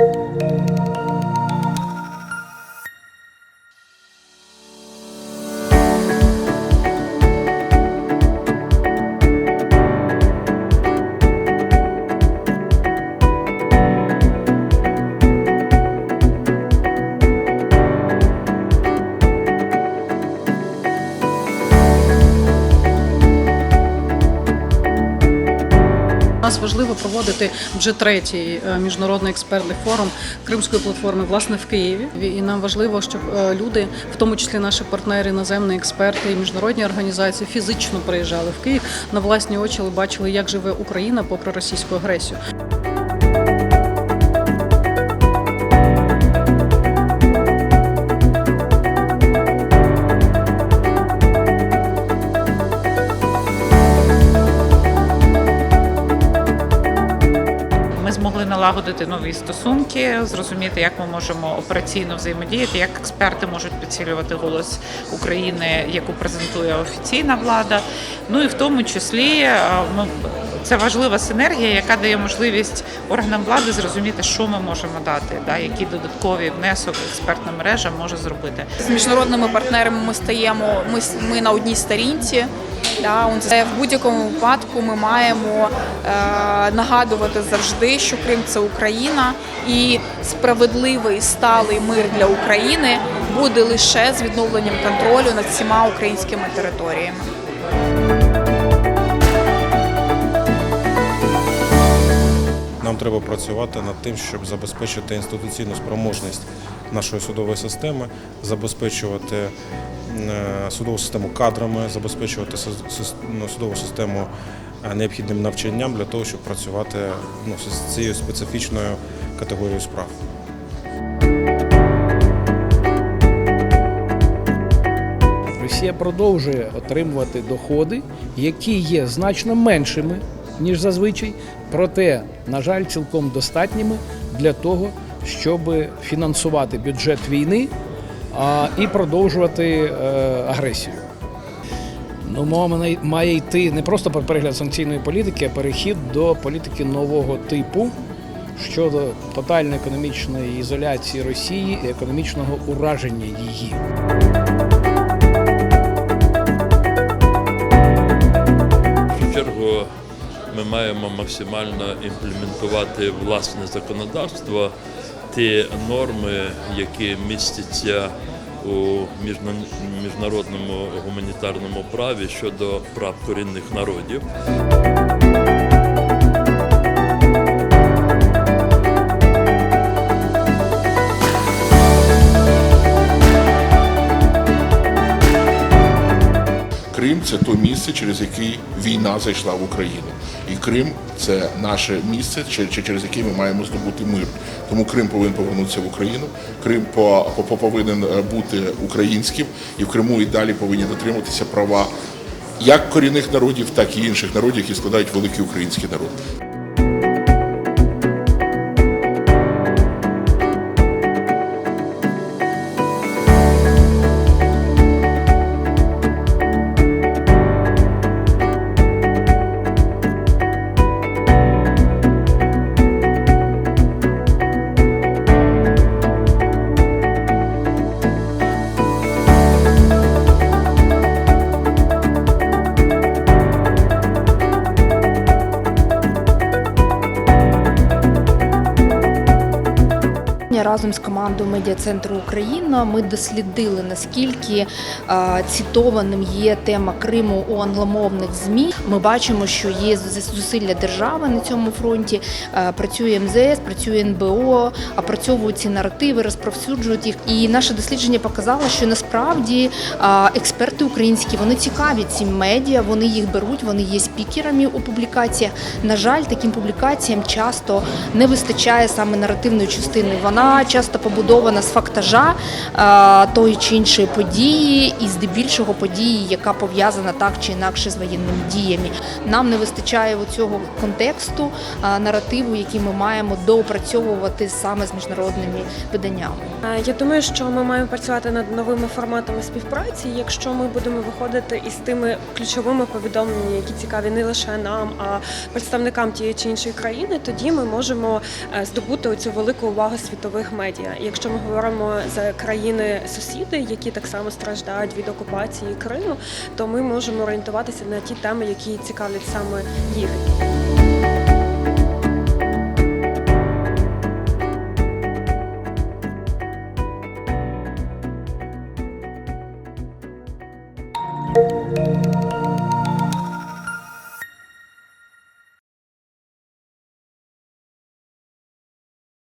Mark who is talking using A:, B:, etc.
A: У нас важливо проводити вже третій е, міжнародний експертний форум Кримської платформи власне в Києві. І нам важливо, щоб е, люди, в тому числі наші партнери, іноземні експерти і міжнародні організації, фізично приїжджали в Київ на власні очі бачили, як живе Україна попри російську агресію.
B: Налагодити нові стосунки, зрозуміти, як ми можемо операційно взаємодіяти, як експерти можуть підсилювати голос України, яку презентує офіційна влада. Ну і в тому числі е, ми- це важлива синергія, яка дає можливість органам влади зрозуміти, що ми можемо дати, да, який додатковий внесок експертна мережа може зробити.
C: З міжнародними партнерами ми стаємо, ми, ми на одній сторінці. Да, це в будь-якому випадку ми маємо е, нагадувати завжди, що Крим це Україна, і справедливий сталий мир для України буде лише з відновленням контролю над всіма українськими територіями.
D: Нам треба працювати над тим, щоб забезпечити інституційну спроможність нашої судової системи, забезпечувати е, судову систему кадрами, забезпечувати ну, судову систему е, необхідним навчанням для того, щоб працювати ну, з цією специфічною категорією справ.
E: Росія продовжує отримувати доходи, які є значно меншими, ніж зазвичай, проте, на жаль, цілком достатніми для того, щоб фінансувати бюджет війни і продовжувати е, агресію. Ну, мова має- йти не просто про перегляд санкційної політики, а перехід до політики нового типу щодо тотальної економічної ізоляції Росії і економічного ураження її.
F: В чергу ми маємо максимально імплементувати власне законодавство, ті норми, які містяться у міжнародному гуманітарному праві щодо прав корінних народів.
G: Крим це то місце, через яке війна зайшла в Україну. І Крим це наше місце, че- че- через яке ми маємо здобути мир. Тому Крим повинен повернутися в Україну. Крим по- по- повинен бути українським, і в Криму і далі повинні дотримуватися права як корінних народів, так і інших народів, які складають великий український народ.
H: Разом з командою медіа центру Україна ми дослідили наскільки е, цитованим є тема Криму у англомовних змі. Ми бачимо, що є зус- зусилля держави на цьому фронті. Е, Працює МЗС, працює НБО, опрацьовують ці наративи, розповсюджують їх. І наше дослідження показало, що насправді е, експерти українські вони цікаві цим медіа, вони їх беруть, вони є спікерами у публікаціях. На жаль, таким публікаціям часто не вистачає саме наративної частини. Вона часто побудована з фактажа е, тої чи іншої події, і здебільшого події, яка пов'язана так чи інакше з воєнними діями. Нам не вистачає цього контексту, е, наративу, який ми маємо доопрацьовувати саме з міжнародними виданнями.
I: Е, Я думаю, що ми маємо працювати над новими форматами співпраці. Якщо ми будемо виходити із тими ключовими повідомленнями, які цікаві не лише нам, а представникам тієї чи іншої країни, тоді ми можемо здобути оцю велику увагу світових медіа. Якщо ми говоримо за країни-сусіди, які так само страждають від окупації Криму, то ми можемо орієнтуватися на ті теми, які цікавлять саме їх.